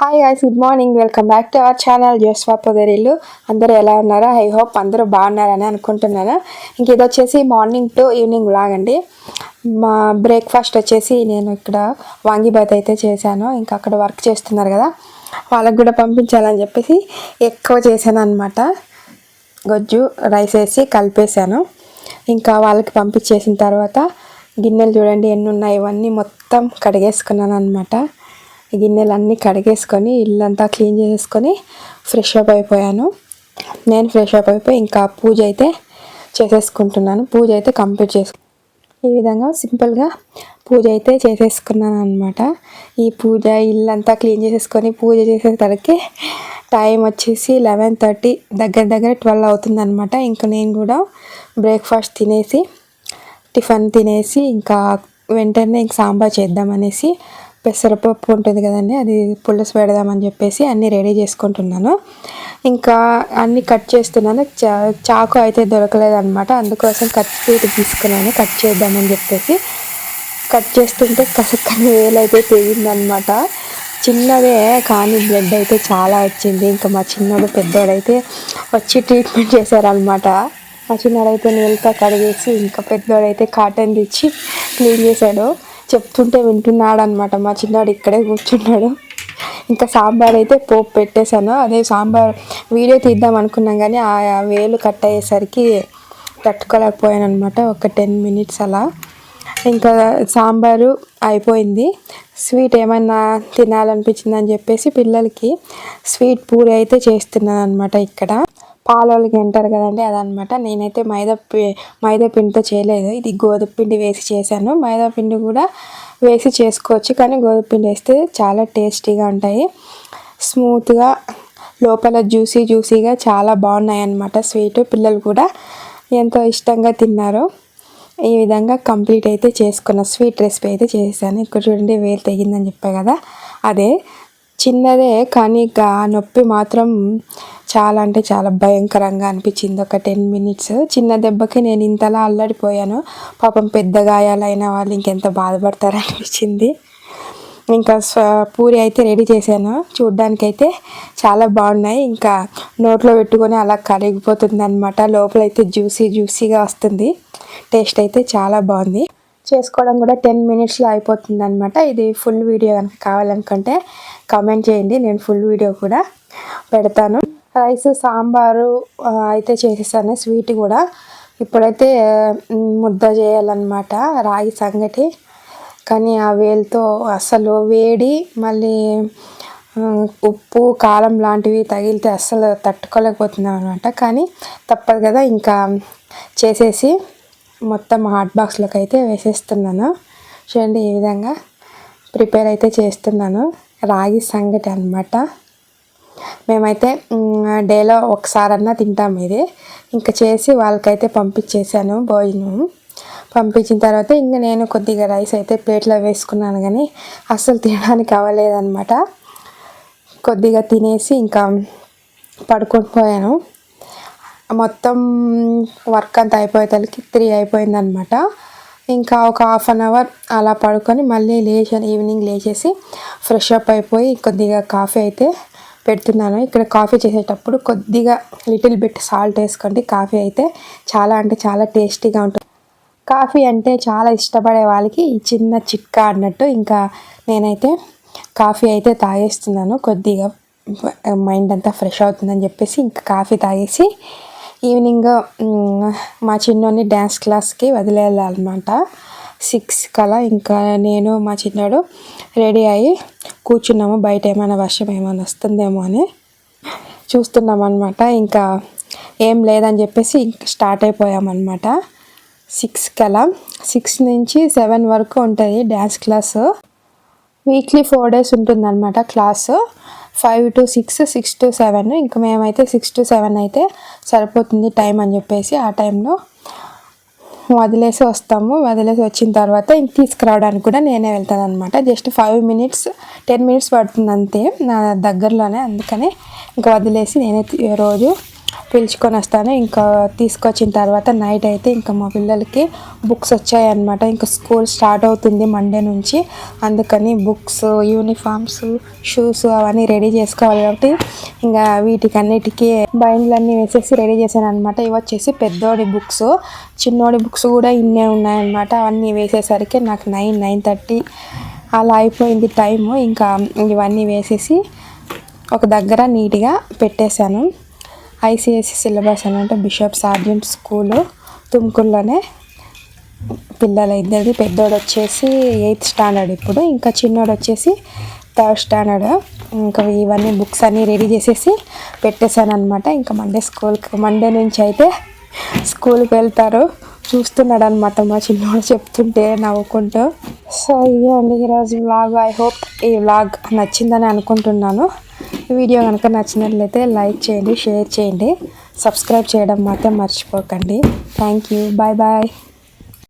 Hi guys good morning welcome back to our channel Joshua పొదరిల్లు అందరూ ఎలా ఉన్నారో? I hope అందరూ బాగున్నారని అనుకుంటున్నాను. ఇంక ఇది వచ్చేసి మార్నింగ్ టు ఈవినింగ్ లాగండి మా బ్రేక్ఫాస్ట్ వచ్చేసి నేను ఇక్కడ వాంగిబాత్ అయితే చేశాను. ఇంకా అక్కడ వర్క్ చేస్తున్నారు కదా. వాళ్ళకు కూడా పంపించాలని చెప్పేసి ఎక్కువ చేశాను అనమాట గొజ్జు రైస్ వేసి కలిపేశాను. ఇంకా వాళ్ళకి పంపించేసిన తర్వాత గిన్నెలు చూడండి ఎన్ని ఉన్నాయి ఇవన్నీ మొత్తం కడిగేసుకున్నాను అనమాట గిన్నెలు అన్నీ కడిగేసుకొని ఇల్లంతా క్లీన్ చేసుకొని ఫ్రెష్ అప్ అయిపోయాను. నేను ఫ్రెష్ అప్ అయిపోయి ఇంకా పూజ అయితే చేసేసుకుంటున్నాను. పూజ అయితే కంప్లీట్ చేసు ఈ విధంగా సింపుల్గా పూజ అయితే చేసేసుకున్నాను అనమాట ఈ పూజ ఇల్లంతా క్లీన్ చేసేసుకొని పూజ చేసేసరికి టైం వచ్చేసి లెవెన్ థర్టీ దగ్గర దగ్గర ట్వెల్వ్ అవుతుంది అనమాట ఇంకా నేను కూడా బ్రేక్ఫాస్ట్ తినేసి టిఫిన్ తినేసి ఇంకా వెంటనే ఇంక సాంబార్ చేద్దామనేసి పెసరపప్పు ఉంటుంది కదండి అది పులుసు పెడదామని చెప్పేసి అన్నీ రెడీ చేసుకుంటున్నాను. ఇంకా అన్నీ కట్ చేస్తున్నాను. చా చాకు అయితే దొరకలేదనమాట అందుకోసం కట్ కత్తి తీసుకున్నాను. కట్ చేద్దామని చెప్పేసి కట్ చేస్తుంటే కసక్కని వేలైతే తెగిందనమాట చిన్నదే కానీ బ్లడ్ అయితే చాలా వచ్చింది. ఇంకా మా చిన్నోడు పెద్దోడైతే వచ్చి ట్రీట్మెంట్ చేశారనమాట మా చిన్నోడైతే నీళ్ళతో కడిగేసి ఇంకా పెద్దోడైతే కాటన్ తెచ్చి క్లీన్ చేశాడు. చెప్తుంటే వింటున్నాడు అనమాట మా చిన్నాడు ఇక్కడే కూర్చున్నాడు. ఇంకా సాంబార్ అయితే పోపు పెట్టేశాను. అదే సాంబార్ వీడియో తీద్దాం అనుకున్నాం కానీ ఆ వేలు కట్ అయ్యేసరికి తట్టుకోలేకపోయాను అనమాట ఒక టెన్ మినిట్స్ అలా. ఇంకా సాంబారు అయిపోయింది. స్వీట్ ఏమైనా తినాలనిపించిందని చెప్పేసి పిల్లలకి స్వీట్ పూరి అయితే చేస్తున్నాను అనమాట ఇక్కడ. పాలకి అంటారు కదండి అదనమాట. నేనైతే మైదా పి మైదా పిండితో చేయలేదు. ఇది గోధుమ పిండి వేసి చేశాను. మైదా పిండి కూడా వేసి చేసుకోవచ్చు కానీ గోధుమ పిండి వేస్తే చాలా టేస్టీగా ఉంటాయి. స్మూత్గా లోపల జ్యూసీ జ్యూసీగా చాలా బాగున్నాయి అన్నమాట స్వీట్. పిల్లలు కూడా ఎంతో ఇష్టంగా తిన్నారు. ఈ విధంగా కంప్లీట్ అయితే చేసుకున్న స్వీట్ రెసిపీ అయితే చేశాను. ఇక్కడ చూడండి వేలు తెగిందని చెప్పా కదా. అదే చిన్నదే కానీ నొప్పి మాత్రం చాలా అంటే చాలా భయంకరంగా అనిపించింది. ఒక టెన్ మినిట్స్ చిన్న దెబ్బకి నేను ఇంతలా అల్లడిపోయాను. పాపం పెద్ద గాయాలైన వాళ్ళు ఇంకెంత బాధపడతారు అనిపించింది. ఇంకా పూరి అయితే రెడీ చేశాను. చూడ్డానికి అయితే చాలా బాగున్నాయి. ఇంకా నోట్లో పెట్టుకొని అలా కరిగిపోతుంది అనమాట లోపలైతే జ్యూసీ జ్యూసీగా వస్తుంది. టేస్ట్ అయితే చాలా బాగుంది. చేసుకోవడం కూడా టెన్ మినిట్స్లో అయిపోతుంది అనమాట ఇది ఫుల్ వీడియో కనుక కావాలనుకుంటే కామెంట్ చేయండి. నేను ఫుల్ వీడియో కూడా పెడతాను. రైస్ సాంబారు అయితే చేసేసాను. స్వీట్ కూడా. ఇప్పుడైతే ముద్ద చేయాలన్నమాట రాగి సంగటి. కానీ ఆ వేలుతో అసలు వేడి మళ్ళీ ఉప్పు కారం లాంటివి తగిలితే అస్సలు తట్టుకోలేకపోతున్నాం అనమాట కానీ తప్పదు కదా ఇంకా చేసేసి మొత్తం హాట్ బాక్స్లోకి అయితే వేసేస్తున్నాను. చూడండి ఈ విధంగా ప్రిపేర్ అయితే చేస్తున్నాను. రాగి సంగటి అనమాట మేమైతే డేలో ఒకసారన్నా తింటాం ఇది. ఇంకా చేసి వాళ్ళకైతే పంపించేసాను భోజనం. పంపించిన తర్వాత ఇంకా నేను కొద్దిగా రైస్ అయితే ప్లేట్లో వేసుకున్నాను కానీ అస్సలు తినడానికి అవ్వలేదన్నమాట. కొద్దిగా తినేసి ఇంకా పడుకొని పోయాను. మొత్తం వర్క్ అంతా అయిపోయేసరికి త్రీ అయిపోయిందనమాట. ఇంకా ఒక హాఫ్ అన్ అవర్ అలా పడుకొని మళ్ళీ లేచాను ఈవినింగ్ లేచేసి ఫ్రెష్ అప్ అయిపోయి కొద్దిగా కాఫీ అయితే పెడుతున్నాను. ఇక్కడ కాఫీ చేసేటప్పుడు కొద్దిగా లిటిల్ బిట్ సాల్ట్ వేసుకోండి. కాఫీ అయితే చాలా అంటే చాలా టేస్టీగా ఉంటుంది. కాఫీ అంటే చాలా ఇష్టపడే వాళ్ళకి ఈ చిన్న చిట్కా అన్నట్టు ఇంకా నేనైతే కాఫీ అయితే తాగేస్తున్నాను. కొద్దిగా మైండ్ అంతా ఫ్రెష్ అవుతుందని చెప్పేసి ఇంకా కాఫీ తాగేసి ఈవినింగ్ మా చిన్నోని డ్యాన్స్ క్లాస్కి వదిలేయాలన్నమాట. సిక్స్ కలా ఇంకా నేను మా చిన్నాడు రెడీ అయ్యి కూర్చున్నాము. బయట ఏమైనా వర్షం ఏమైనా వస్తుందేమో అని చూస్తున్నాం అనమాట ఇంకా ఏం లేదని చెప్పేసి ఇంకా స్టార్ట్ అయిపోయామన్నమాట. సిక్స్ కలా సిక్స్ నుంచి సెవెన్ వరకు ఉంటుంది dance class. Weekly four days ఉంటుందన్నమాట class. Five to six six to seven. ఇంకా మేమైతే సిక్స్ టు సెవెన్ అయితే సరిపోతుంది టైం అని చెప్పేసి ఆ టైంలో వదిలేసి వస్తాము. వదిలేసి వచ్చిన తర్వాత ఇంక తీసుకురావడానికి కూడా నేనే వెళ్తాను అనమాట just five minutes ten minutes పడుతుంది అంతే నా దగ్గరలోనే. అందుకని ఇంకా వదిలేసి నేనే రోజు పిలుచుకొని వస్తాను ఇంకా తీసుకొచ్చిన తర్వాత నైట్ అయితే ఇంకా మా పిల్లలకి బుక్స్ వచ్చాయన్నమాట. ఇంకా స్కూల్ స్టార్ట్ అవుతుంది మండే నుంచి. అందుకని బుక్స్ యూనిఫామ్స్ షూస్ అవన్నీ రెడీ చేసుకోవాలి కాబట్టి ఇంకా వీటికన్నిటికీ బైండ్లన్నీ వేసేసి రెడీ చేశాను అనమాట ఇవి వచ్చేసి పెద్దోడి బుక్స్. చిన్నోడి బుక్స్ కూడా ఇన్నే ఉన్నాయన్నమాట. అవన్నీ వేసేసరికి నాకు నైన్ నైన్ థర్టీ అలా అయిపోయింది టైము. ఇంకా ఇవన్నీ వేసేసి ఒక దగ్గర నీట్గా పెట్టేశాను. ఐసిఐసి సిలబస్ అని అంటే బిషప్ సార్జెంట్ స్కూలు తుమ్కూరులోనే పిల్లల ఇద్దరిది పెద్దోడు వచ్చేసి ఎయిత్ స్టాండర్డ్ ఇప్పుడు. ఇంకా చిన్నోడు వచ్చేసి థర్డ్ స్టాండర్డ్. ఇంకా ఇవన్నీ బుక్స్ అన్నీ రెడీ చేసేసి పెట్టేశాను అనమాట ఇంకా మండే స్కూల్కి మండే నుంచి అయితే స్కూల్కి వెళ్తారు. చూస్తున్నాడు అనమాట మా చిన్నోడు చెప్తుంటే నవ్వుకుంటూ. సో ఇదే అండి ఈరోజు వ్లాగ్. ఐ హోప్ ఈ వ్లాగ్ నచ్చిందని అనుకుంటున్నాను. వీడియో కనుక నచ్చినట్లయితే లైక్ చేయండి షేర్ చేయండి. సబ్స్క్రైబ్ చేయడం మాత్రం మర్చిపోకండి. Thank you. Bye bye.